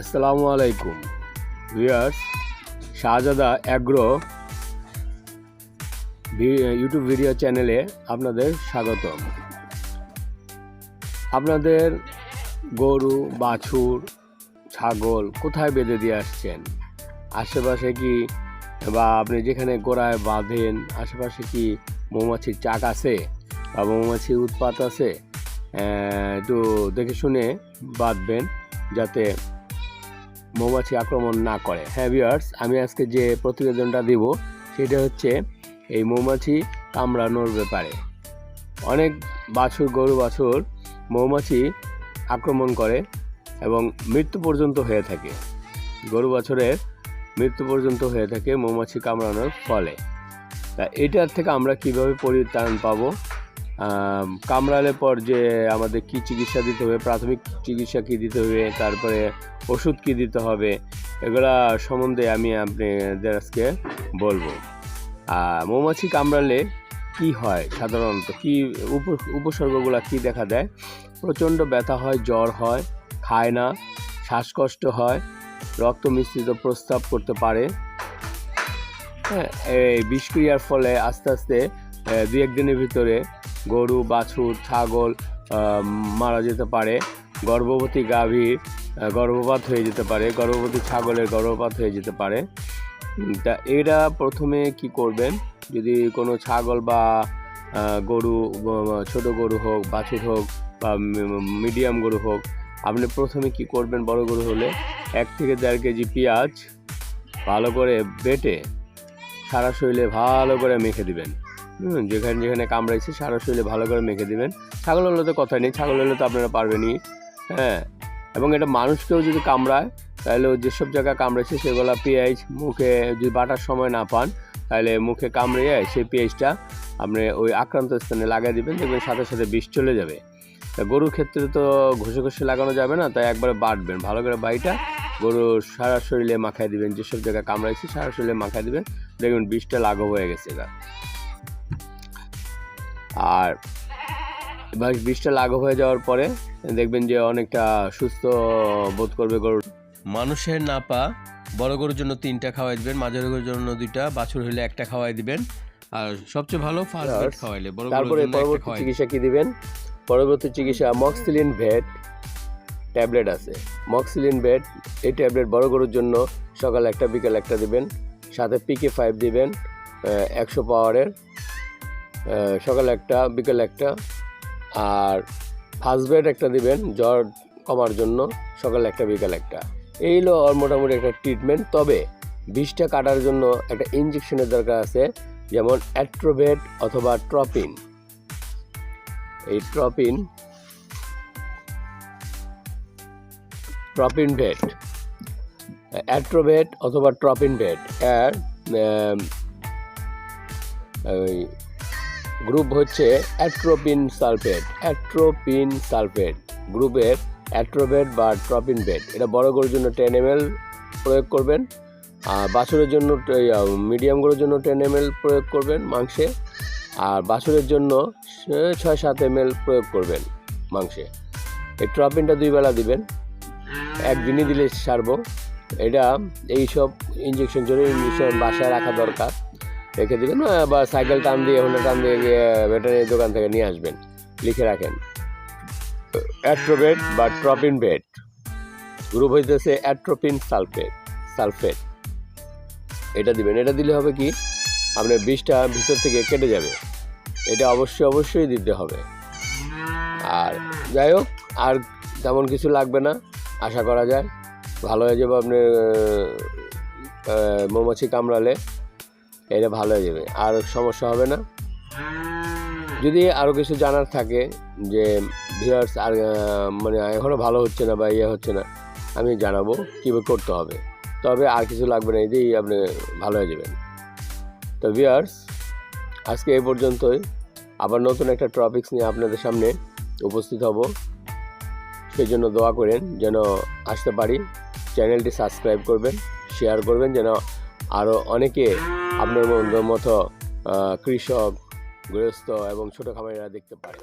আসসালামু আলাইকুম viewers, Shahzada agro YouTube video চ্যানেলে আপনাদের স্বাগতম। আপনাদের গরু, বাছুর, ছাগল কোথায় বেঁধে দিয়ে আসছেন? আশেপাশে কি বা আপনি যেখানে গোড়ায় বাঁধেন, আশেপাশে কি মৌমাছির চাক আছে বা মৌমাছির উৎপাত আছে? একটু দেখে শুনে বাঁধবেন যাতে মৌমাছি আক্রমণ না করে। হ্যাঁ ভিউয়ার্স আমি আজকে যে প্রতিবেদনটা দিব, সেটা হচ্ছে এই মৌমাছি কামড়ানোর ব্যাপারে। অনেক বাছুর, গরু বাছুর মৌমাছি আক্রমণ করে এবং মৃত্যু পর্যন্ত হয়ে থাকে। গরু বাছুরের মৃত্যু পর্যন্ত হয়ে থাকে মৌমাছি কামড়ানোর ফলে। তা এটার থেকে আমরা কীভাবে পরিত্রাণ পাবো? কামড়ালে পর যে আমাদের কি চিকিৎসা দিতে হবে, প্রাথমিক চিকিৎসা কি দিতে হবে, তারপরে ওষুধ কি দিতে হবে, এগুলা সম্বন্ধে আমি আপনাদের আজকে বলব। মৌমাছি কামড়ালে কি হয় সাধারণত? কি উপসর্গগুলো কি দেখা দেয়? প্রচণ্ড ব্যথা হয়, জ্বর হয়, খায় না, শ্বাসকষ্ট হয়, রক্ত মিশ্রিত প্রস্তাব করতে পারে। হ্যাঁ এই বিষক্রিয়ার ফলে আস্তে আস্তে দুই একদিনের ভিতরে গরু, বাছুর, ছাগল মারা যেতে পারে। গর্ভবতী গাভীর গর্ভপাত হয়ে যেতে পারে। গর্ভবতী ছাগলের গর্ভপাত হয়ে যেতে পারে। তা এরা প্রথমে কি করবেন? যদি কোনো ছাগল বা গরু ছোট গরু হোক, বাছুর হোক বা মিডিয়াম গরু হোক, আপনি প্রথমে কি করবেন বড় গরু হলে? এক থেকে দেড় কেজি পেঁয়াজ ভালো করে বেটে সারা শরীরে ভালো করে মেখে দিবেন। যেখানে যেখানে কামড়াইছে, সারা শরীরে ভালো করে মেখে দিবেন। ছাগল হলে তো কথা নেই, ছাগল হলে তো আপনারা পারবেনই। হ্যাঁ এবং এটা মানুষকেও যদি কামড়ায়, তাহলে যেসব জায়গায় কামড়েছে সেগুলো পেঁয়াজ মুখে যদি বাটার সময় না পান, তাহলে মুখে কামড়িয়ে সেই পেঁয়াজটা আপনি ওই আক্রান্ত স্থানে লাগিয়ে দিবেন, দেখবেন সাথে সাথে বিষ চলে যাবে। তা গরুর ক্ষেত্রে তো ঘষে ঘষে লাগানো যাবে না, তাই একবারে বাটবেন। ভালো করে বাড়িটা গরুর সারা শরীরে মাখায় দিবেন। যেসব জায়গায় কামড়াইছে, সারা শরীরে মাখায় দিবেন। দেখবেন বিষটা লাঘব হয়ে গেছে আর এবার বিষটা লাঘব হয়ে যাওয়ার পরে দেখবেন যে অনেকটা সুস্থ বোধ করবে গরু। মানুষের নাপা বড় গরুর জন্য তিনটা খাওয়াই দিবেন মাঝারি গরুর জন্য দুইটা বাছুর হলে একটা খাওয়াই দিবেন। আর সবচেয়ে ভালো ফার্স্ট বেড খাওয়াইলে বড় তারপরে গরুর জন্য একটা পরবর্তী চিকিৎসা কি দিবেন? পরবর্তী চিকিৎসা মক্সিলিন ভেট ট্যাবলেট আছে। মক্সিলিন ভেট এই ট্যাবলেট বড় গরুর জন্য সকাল একটা বিকেল একটা দিবেন। সাথে পিকে ফাইভ দিবেন একশো পাওয়ারের সকাল একটা, বিকেল একটা, আর ফার্স্ট বেড একটা দিবেন, জ্বর কমার জন্য সকাল একটা, বিকেল একটা। এই হলো ওর মোটামুটি একটা ট্রিটমেন্ট তবে বিষটা কাটার জন্য একটা ইঞ্জেকশনের দরকার আছে, যেমন অ্যাট্রোভেট অথবা ট্রপিন এই ট্রপিন ট্রপিন ভেট অ্যাট্রোভেট অথবা ট্রপিন ভেট এর গ্রুপ হচ্ছে অ্যাট্রোপিন সালফেট অ্যাট্রোপিন সালফেট। গ্রুপের অ্যাট্রোভেট বা ট্রপিন ভেট এটা বড় গরুর জন্য টেন এম প্রয়োগ করবেন। আর বাছুরের জন্য মিডিয়াম গরুর জন্য টেন এম প্রয়োগ করবেন মাংসে। আর বাছুরের জন্য ছয় সাত এম প্রয়োগ করবেন মাংসে। এই ট্রপিনটা দুই বেলা দিবেন। একদিনই দিলে সারবো। এটা এই সব ইঞ্জেকশন জন্য ইঞ্জেকশন বাসায় রাখা দরকার। রেখে দেবেন বা সাইকেল টান দিয়ে হোন্ডা টান দিয়ে গিয়ে ভেটেরিনারি দোকান থেকে নিয়ে আসবেন, লিখে রাখেন। অ্যাট্রোবেট বা ট্রপিন ভেট গ্রুপ হইতেছে অ্যাট্রোপিন সালফেট সালফেট এটা দিবেন, এটা দিলে হবে কি? আপনার বিষটা ভিতর থেকে কেটে যাবে। এটা অবশ্যই অবশ্যই দিতে হবে। আর যাই হোক, আর তেমন কিছু লাগবে না, আশা করা যায়। ভালো হয়ে যাবে আপনি মৌমাছি কামড়ালে। এটা ভালো হয়ে যাবে। আর সমস্যা হবে না। যদি আরও কিছু জানার থাকে যে ভিউয়ার্স আর মানে এখনও ভালো হচ্ছে না বা ইয়ে হচ্ছে না, আমি জানাব কীভাবে করতে হবে। তবে আর কিছু লাগবে না, এতেই আপনি ভালো হয়ে যাবেন। তো ভিউয়ার্স আজকে এই পর্যন্তই। আবার নতুন একটা টপিকস নিয়ে আপনাদের সামনে উপস্থিত হব। সেই জন্য দোয়া করেন যেন আসতে পারি। চ্যানেলটি সাবস্ক্রাইব করবেন শেয়ার করবেন যেন আরও অনেকে আপনার মতো কৃষক গৃহস্থ এবং ছোটো খামারিরা দেখতে পারে।